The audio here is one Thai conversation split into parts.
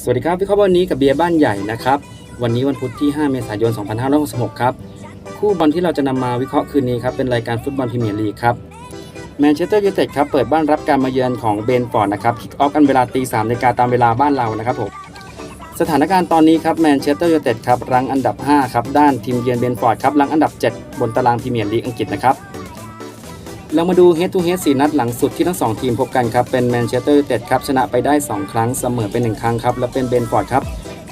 สวัสดีครับวิเคราะห์วันนี้กับเบียร์บ้านใหญ่นะครับ วันนี้วันพุธที่ 5 เมษายน 2566 ครับ คู่บอลที่เราจะนำมาวิเคราะห์คืนนี้ครับเป็นรายการฟุตบอลพรีเมียร์ลีกครับแมนเชสเตอร์ยูไนเต็ดครับเปิดบ้านรับการมาเยือนของเบนฟอร์ดนะครับคิกออฟกันเวลาตี3นาฬิกาตามเวลาบ้านเรานะครับผมสถานการณ์ตอนนี้ครับแมนเชสเตอร์ยูไนเต็ดครับรั้งอันดับ 5 ครับ ด้านทีมเยือนเบนฟอร์ดครับรั้งอันดับ 7 บนตารางพรีเมียร์ลีกอังกฤษนะครับ เรามาดู head to head 4นัดหลังสุดที่ทั้ง2ทีมพบกันครับเป็นแมนเชสเตอร์ยูไนเต็ดครับชนะไปได้ 2 ครั้งเสมอไป1ครั้งครับและเป็นเบนฟอร์ดครับ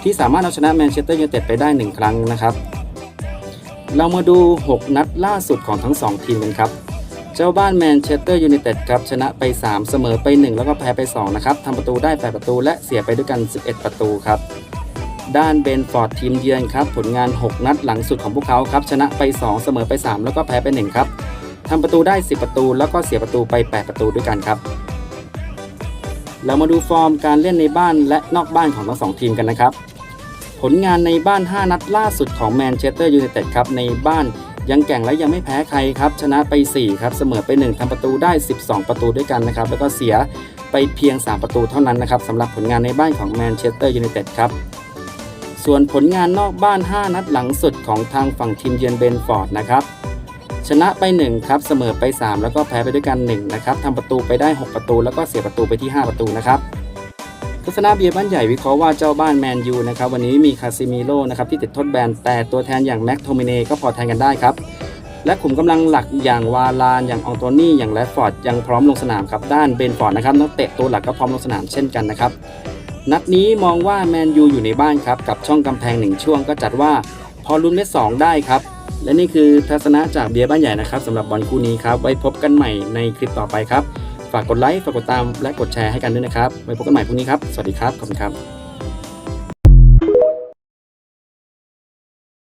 ที่สามารถเอาชนะแมนเชสเตอร์ยูไนเต็ดไปได้ 1 ครั้งนะครับเรามาดู 6 นัดล่าสุดของทั้ง 2 ทีมกันครับ เจ้าบ้านแมนเชสเตอร์ยูไนเต็ดครับชนะไป 3 เสมอไป 1 แล้วก็แพ้ไป 2 นะครับทำประตูได้ 8 ประตู และเสียไปด้วยกัน 11 ประตูครับ ด้านเบนฟอร์ดทีมเยือนครับ ผลงาน 6 นัดหลังสุดของพวกเขาครับ ชนะไป 2 เสมอไป 3 แล้วก็แพ้ไป 1 ครับ ทำประตูได้ 10 ประตู แล้วก็เสียประตูไป 8 ประตูด้วยกันครับ เรามาดูฟอร์มการเล่นในบ้านและนอกบ้านของทั้งสองทีมกันนะครับ ผลงานในบ้าน 5 นัดล่าสุดของแมนเชสเตอร์ยูไนเต็ดครับ ในบ้านยังแก่งและยังไม่แพ้ใครครับ ชนะไป 4 ครับ เสมอไป 1ทำประตูได้ 12 ประตูด้วยกันนะครับ แล้วก็เสียไปเพียง 3 ประตูเท่านั้นนะครับสำหรับผลงานในบ้านของแมนเชสเตอร์ยูไนเต็ดครับ ส่วนผลงานนอกบ้าน 5 นัดหลังสุดของทางฝั่งทีมเยือนเบนฟอร์ดนะครับ ชนะไป 1 ครับ เสมอไป 3 แล้วก็แพ้ไปด้วยกัน 1 นะครับทำประตูไปได้ 6 ประตู แล้วก็เสียประตูไปที่ 5 ประตูนะครับทัศนาเบียร์บ้านใหญ่วิเคราะห์ว่าเจ้าบ้านแมนยูนะครับวันนี้มีคาซิมิโร่นะครับที่ติดโทษแบน แต่ตัวแทนอย่างแม็กโทมิเน่ก็พอแทนกันได้ครับ และขุมกำลังหลักอย่างวาลาน อย่างอองโตนี่อย่างแรดฟอร์ดยังพร้อมลงสนามครับด้านเบนฟอร์ดนะครับนักเตะตัวหลักก็พร้อมลงสนามเช่นกันนะครับนัดนี้มองว่าแมนยูอยู่ในบ้านครับกับช่องกำแพงหนึ่งช่วงก็จัดว่าพอลุ้นเม็ดสองได้ครับ และนี่คือทัศนะจากเบียร์บ้านใหญ่นะครับสำหรับบอลคู่นี้ครับ ไว้พบกันใหม่ในคลิปต่อไปครับ ฝากกดไลค์ ฝากกดตาม และกดแชร์ให้กันด้วยนะครับ ไว้พบกันใหม่พรุ่งนี้ครับ สวัสดีครับ ขอบคุณครับ